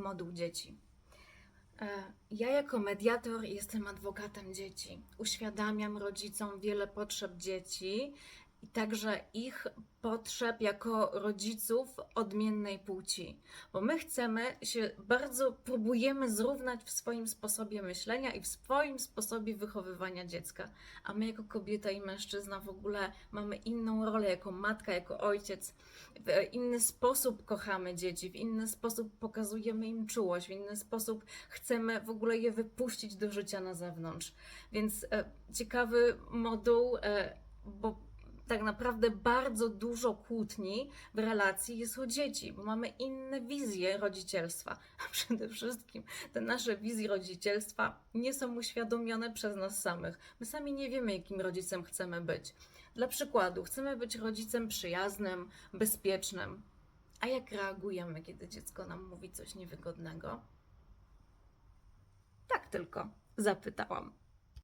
moduł dzieci. E, Ja jako mediator jestem adwokatem dzieci. Uświadamiam rodzicom wiele potrzeb dzieci i także ich potrzeb jako rodziców odmiennej płci. Bo my chcemy się bardzo, próbujemy zrównać w swoim sposobie myślenia i w swoim sposobie wychowywania dziecka. A my jako kobieta i mężczyzna w ogóle mamy inną rolę, jako matka, jako ojciec. W inny sposób kochamy dzieci, w inny sposób pokazujemy im czułość, w inny sposób chcemy w ogóle je wypuścić do życia na zewnątrz. Więc e, ciekawy moduł, e, bo tak naprawdę bardzo dużo kłótni w relacji jest o dzieci, bo mamy inne wizje rodzicielstwa. A przede wszystkim te nasze wizje rodzicielstwa nie są uświadomione przez nas samych. My sami nie wiemy, jakim rodzicem chcemy być. Dla przykładu, chcemy być rodzicem przyjaznym, bezpiecznym. A jak reagujemy, kiedy dziecko nam mówi coś niewygodnego? Tak tylko zapytałam.